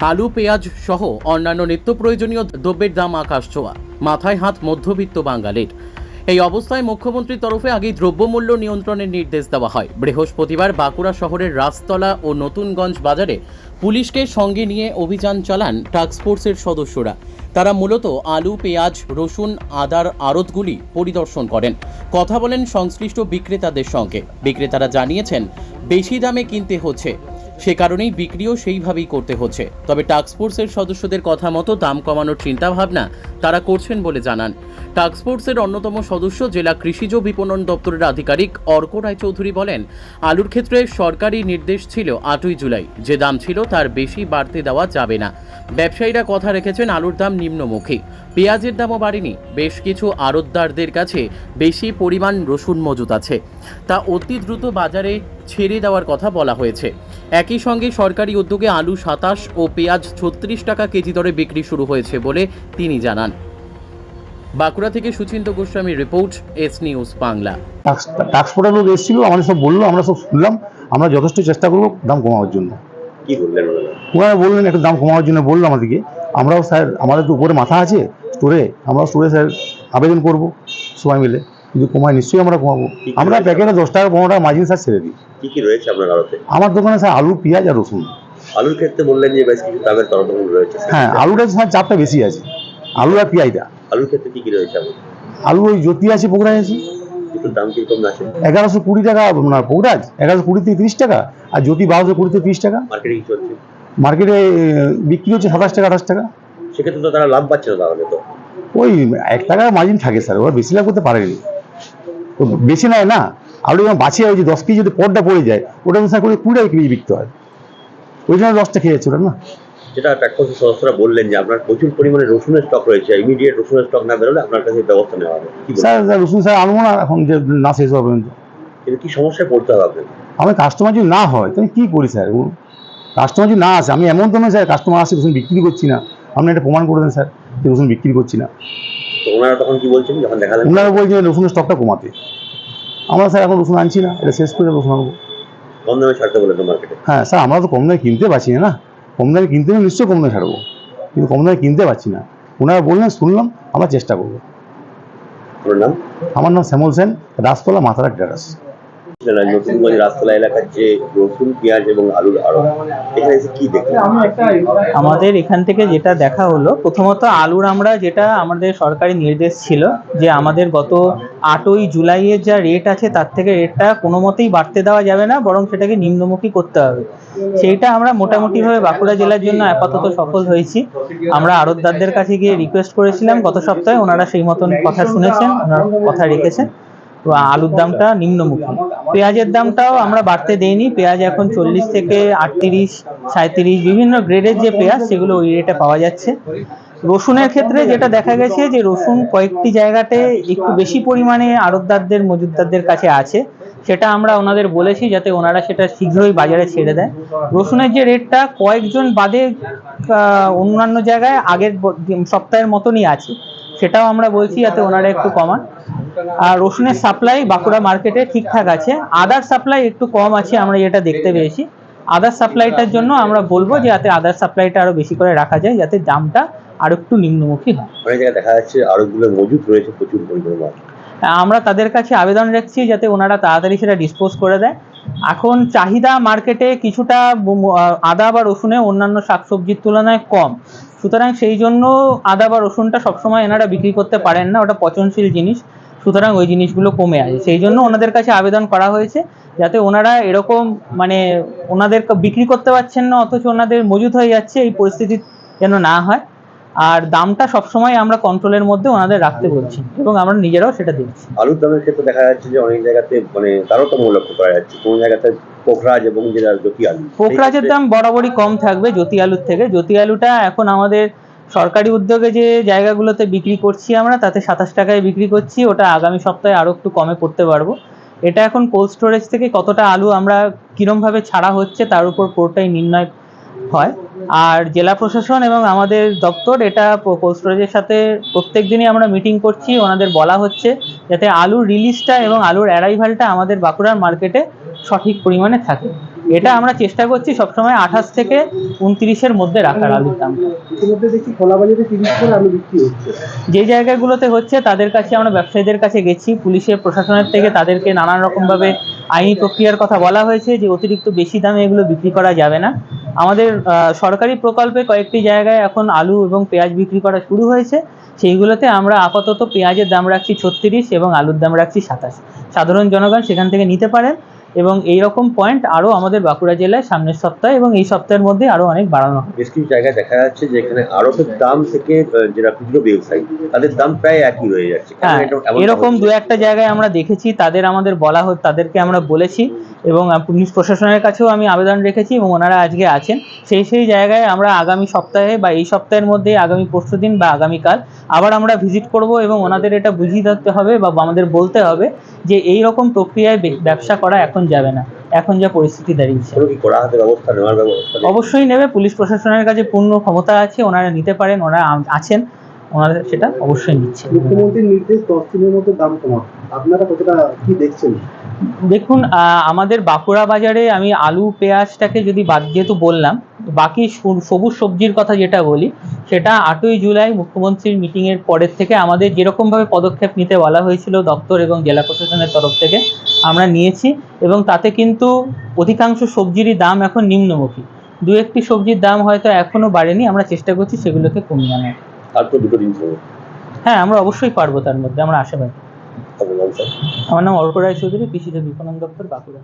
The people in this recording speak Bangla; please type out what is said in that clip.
আলু, পেঁয়াজ সহ অন্যান্য নিত্য প্রয়োজনীয় দ্রব্যের দাম আকাশ ছোঁয়া। মাথায় হাত মধ্যবিত্ত বাঙালির। এই অবস্থায় মুখ্যমন্ত্রীর তরফে আগেই দ্রব্যমূল্য নিয়ন্ত্রণের নির্দেশ দেওয়া হয়। বৃহস্পতিবার বাঁকুড়া শহরের রাজতলা ও নতুনগঞ্জ বাজারে পুলিশকে সঙ্গে নিয়ে অভিযান চালান টাস্কফোর্সের সদস্যরা। তারা মূলত আলু, পেঁয়াজ, রসুন, আদার আড়তগুলি পরিদর্শন করেন। কথা বলেন সংশ্লিষ্ট বিক্রেতাদের সঙ্গে। বিক্রেতারা জানিয়েছেন, বেশি দামে কিনতে হচ্ছে। সে কারণেই বিক্রিও সেইভাবেই করতে হচ্ছে। তবে টাস্কফোর্সের সদস্যদের কথা মতো দাম কমানোর চিন্তাভাবনা তারা করছেন বলে জানান। টাস্কফোর্সের অন্যতম সদস্য জেলা কৃষিজ বিপণন দপ্তরের আধিকারিক অর্ক রায়চৌধুরী বলেন, আলুর ক্ষেত্রে সরকারি নির্দেশ ছিল আটই জুলাই। যে দাম ছিল তার বেশি বাড়তে দেওয়া যাবে না। ব্যবসায়ীরা কথা রেখেছেন আলুর দাম নিম্নমুখী। পেঁয়াজের দামও বাড়েনি। বেশ কিছু আড়তদারদের কাছে বেশি পরিমাণ রসুন মজুত আছে। তা অতি দ্রুত বাজারে ছেড়ে দেওয়ার কথা বলা হয়েছে। একই সঙ্গে সরকারি উদ্যোগে আলু সাতাশ ও পেঁয়াজ ছত্রিশ টাকা কেজি দরে বিক্রি শুরু হয়েছে বলে তিনি জানান। বাঁকুড়া থেকে Suchinta Goswami report S news Bangla. Tax portal লোক এসেছিল আমাদের সব বলল আমরা সব শুনলাম। আমরা যথেষ্ট চেষ্টা করব দাম কমানোর জন্য। কি বললেন ওনারা? বললেন একটু দাম কমানোর জন্য বলল আমাদেরকে। আমরাও স্যার আমাদের তো উপরে মাথা আছে স্টোরে আমরাও স্টোরে স্যার আবেদন করব সবাই মিলে। কিন্তু কমায় নিশ্চয়ই আমরা কমাবো। আমরা প্যাকেটে দশ টাকা পনেরো টাকা মার্জিন স্যার ছেড়ে দিই। কি কি রয়েছে আপনার আড়তে? আমার দোকানে স্যার আলু পেঁয়াজ আর রসুন। আলুর ক্ষেত্রে বললেন যে বেশ কিছু দামের রয়েছে। হ্যাঁ আলুটা স্যার চাপটা বেশি আছে। আলু আর পেঁয়াজটা। আলুর ক্ষেত্রে কি কি রয়েছে আপনার আলু ওই জ্যোতি আছে আছে। দাম কীরকম আছে? এগারোশো কুড়ি টাকা না পোকরাজ এগারোশো কুড়ি থেকে তিরিশ টাকা আর জ্যোতি বারোশো কুড়ি থেকে তিরিশ টাকা। মার্কেটে কি চলছে? মার্কেটে বিক্রি হচ্ছে সাতাশ টাকা আঠাশ টাকা। সেক্ষেত্রে তো তারা লাভ পাচ্ছে না তাহলে তো। ওই এক টাকা মার্জিন থাকে স্যার ওরা বেশি লাভ করতে পারেনি। বেশি নেয় না। আলু যখন বাঁচিয়ে যে দশ কেজি যদি পটটা পড়ে যায় ওটা স্যার করে কুড়ি কেজি বিকতে হয়। ওই জন্য দশটা খেয়ে যাচ্ছে ওটা না? যেটা সদস্যরা বললেন যে আপনার প্রচুর পরিমাণে রসুনের স্টক রয়েছে ইমিডিয়েট রসুনের স্টক না বেরোলে আপনার কাছে ব্যবস্থা নেওয়া হবে। স্যার রসুন স্যার আনব না এখন যে না শেষ হবে কিন্তু। কি সমস্যায় পড়তে হবে আপনাকে? আমি কাস্টমার যদি না হয় তাহলে কী করি স্যার? কাস্টমার যদি না আসে আমি এমন তো নয় স্যার কাস্টমার আসে রসুন বিক্রি করছি না। আপনি এটা প্রমাণ করে দেন স্যার যে রসুন বিক্রি করছি না। তো ওনারা তখন কি বলছেন? যখন দেখালেন ওনারা বলছেন রসুনের স্টকটা কমাতে। আমরা স্যার এখন রসুন আনছি না এটা শেষ করে রসুন আনব। কম দামে ছাড়তে বলে মার্কেটে হ্যাঁ স্যার আমরা তো কম দামে কিনতে পারছি না কম দামে কিনতে হলে নিশ্চয়ই কম দামে ছাড়বো। কিন্তু কম দামে কিনতে পারছি না। ওনারা বললেন শুনলাম আমরা চেষ্টা করব। নাম? আমার নাম শ্যামল সেন রাজতলা মাথারা টেরাস নতুনগঞ্জ রাজতলা এলাকার যে রসুন, পেঁয়াজ এবং আলুর আড়ত, এখানে এসে কি দেখলেন? আমাদের এখান থেকে যেটা দেখা হলো, প্রথমত আলুর আমরা যেটা আমাদের সরকারি নির্দেশ ছিল যে আমাদের গত আটই জুলাইয়ের যা রেট আছে, তার থেকে রেটটা কোনো মতেই বাড়তে দেওয়া যাবে না, বরং সেটাকে নিম্নমুখী করতে হবে। সেইটা আমরা মোটামুটিভাবে বাঁকুড়া জেলার জন্য আপাতত সফল হয়েছি। আমরা আড়তদারদের কাছে গিয়ে রিকোয়েস্ট করেছিলাম, গত সপ্তাহে ওনারা সেই মতন কথা শুনেছেন, ওনারা কথা রেখেছেন। আলুর দামটা নিম্নমুখী। পেঁয়াজের দামটাও আমরা বাড়তে দেইনি। পেঁয়াজ এখন চল্লিশ থেকে আটত্রিশ সাঁত্রিশ বিভিন্ন গ্রেডের যে পেঁয়াজ, সেগুলো ওই রেটে পাওয়া যাচ্ছে। রসুনের ক্ষেত্রে যেটা দেখা গেছে যে রসুন কয়েকটি জায়গাতে একটু বেশি পরিমাণে আড়তদারদের মজুদদারদের কাছে আছে। সেটা আমরা ওনাদের বলেছি যাতে ওনারা সেটা শীঘ্রই বাজারে ছেড়ে দেয়। রসুনের যে রেটটা কয়েকজন বাদে অন্যান্য জায়গায় আগের সপ্তাহের মতনই আছে। সেটাও আমরা বলছি যাতে ওনারা একটু কমান। আর রসুনের সাপ্লাই বাঁকুড়া মার্কেটে ঠিকঠাক আছে। আদার সাপ্লাই একটু কম আছে আমরা যেটা দেখতে পেয়েছি। আদার সাপ্লাইটার জন্য আমরা বলব যে যাতে আদার সাপ্লাইটা আরও বেশি করে রাখা যায় যাতে দামটা আরও একটু নিম্নমুখী হয়। অনেক জায়গায় দেখা যাচ্ছে আড়তগুলো মজুত রয়েছে প্রচুর পরিমাণে। আমরা তাদের কাছে আবেদন রাখছি যাতে ওনারা তাড়াতাড়ি সেটা ডিসপোজ করে দেয়। এখন চাহিদা মার্কেটে কিছুটা আদা বা রসুনে অন্যান্য শাকসবজির তুলনায় কম। সুতরাং সেই জন্য আদা বা রসুনটা সবসময় এনারা বিক্রি করতে পারেন না ওটা পচনশীল জিনিস। সুতরাং ওই জিনিসগুলো কমে আসে। সেই জন্য ওনাদের কাছে আবেদন করা হয়েছে যাতে ওনারা এরকম মানে ওনাদের বিক্রি করতে পারছেন না অথচ ওনাদের মজুত হয়ে যাচ্ছে এই পরিস্থিতি যেন না হয়। আর দামটা সবসময় আমরা কন্ট্রোলের মধ্যে ওনাদের রাখতে বলছি এবং আমরা নিজেরাও সেটা দেখছি। আলুর দামের ক্ষেত্রে দেখা যাচ্ছে যে অনেক জায়গাতে মানে তারতম্য লক্ষ্য করা যাচ্ছে। কোনো জায়গাতে পোখরাজ এবং যেটা জ্যোতি আলু। পোকরাজের দাম বরাবরই কম থাকবে জ্যোতি আলুর থেকে। জ্যোতি আলুটা এখন আমাদের সরকারি উদ্যোগে যে জায়গাগুলোতে বিক্রি করছি আমরা, তাতে সাতাশ টাকায় বিক্রি করছি, ওটা আগামী সপ্তাহে আরও একটু কমে করতে পারব। এটা এখন কোল্ড স্টোরেজ থেকে কতটা আলু আমরা কীরমভাবে ছাড়া হচ্ছে তার উপর পুরোটাই নির্ণয় হয়। আর জেলা প্রশাসন এবং আমাদের দপ্তর এটা কোল্ড স্টোরেজের সাথে প্রত্যেক দিনই আমরা মিটিং করছি। ওনাদের বলা হচ্ছে যাতে আলুর রিলিজটা এবং আলুর অ্যারাইভালটা আমাদের বাঁকুড়ার মার্কেটে সঠিক পরিমাণে থাকে। এটা আমরা চেষ্টা করছি সবসময় আঠাশ থেকে উনত্রিশের মধ্যে রাখার আলুর দাম। যে জায়গাগুলোতে হচ্ছে তাদের কাছে আমরা ব্যবসায়ীদের কাছে গেছি পুলিশের প্রশাসনের থেকে তাদেরকে নানান রকমভাবে আইনি প্রক্রিয়ার কথা বলা হয়েছে যে অতিরিক্ত বেশি দামে এগুলো বিক্রি করা যাবে না। আমাদের সরকারি প্রকল্পে কয়েকটি জায়গায় এখন আলু এবং পেঁয়াজ বিক্রি করা শুরু হয়েছে। সেইগুলোতে আমরা আপাতত পেঁয়াজের দাম রাখছি ছত্রিশ এবং আলুর দাম রাখছি সাতাশ। সাধারণ জনগণ সেখান থেকে নিতে পারেন। এবং এই রকম পয়েন্ট আরও আমাদের বাঁকুড়া জেলায় সামনের সপ্তাহে এবং এই সপ্তাহের মধ্যে আরও অনেক বাড়ানো হবে। বেশ কিছু জায়গায় দেখা যাচ্ছে যেখানে এখানে আড়তের দাম থেকে যারা খুচরো ব্যবসায়ী তাদের দাম প্রায় একই রয়ে যাচ্ছে। হ্যাঁ এরকম দু একটা জায়গায় আমরা দেখেছি তাদের আমাদের বলা হচ্ছে তাদেরকে আমরা বলেছি এবং পুলিশ প্রশাসনের কাছেও আমি আবেদন রেখেছি এবং ওনারা আজকে আছেন। সেই সেই জায়গায় আমরা আগামী সপ্তাহে বা এই সপ্তাহের মধ্যে আগামী পরশু দিন বা আগামীকাল আবার আমরা ভিজিট করব এবং ওনাদের এটা বুঝিয়ে দিতে হবে বা আমাদের বলতে হবে যে এই রকম প্রক্রিয়ায় ব্যবসা করা এখন যাবে না। এখন যা পরিস্থিতি দাঁড়িয়েছে? অবশ্যই নেবে। পুলিশ প্রশাসনের কাছে পূর্ণ ক্ষমতা আছে ওনারা নিতে পারেন ওনারা আছেন ওনারা সেটা অবশ্যই নিচ্ছে। মুখ্যমন্ত্রীর নির্দেশ দশ দিনের মধ্যে দাম কমানো আপনারা কতটা কি দেখছেন? দেখুন আমাদের বাঁকুড়া বাজারে আমি আলু পেঁয়াজটাকে যদি বাদ যেহেতু বললাম বাকি সবুজ সবজির কথা যেটা বলি সেটা আটই জুলাই মুখ্যমন্ত্রীর মিটিংয়ের পরের থেকে আমাদের যেরকমভাবে পদক্ষেপ নিতে বলা হয়েছিল দপ্তর এবং জেলা প্রশাসনের তরফ থেকে আমরা নিয়েছি এবং তাতে কিন্তু অধিকাংশ সবজিরই দাম এখন নিম্নমুখী। দু একটি সবজির দাম হয়তো এখনও বাড়েনি আমরা চেষ্টা করছি সেগুলোকে কমিয়ে আনার। হ্যাঁ আমরা অবশ্যই পারব তার মধ্যে আমরা আশাবাদী। পঞ্চায়েত আমার নাম অর্ক রায় চৌধুরী কৃষি দপ্তর বাঁকুড়া।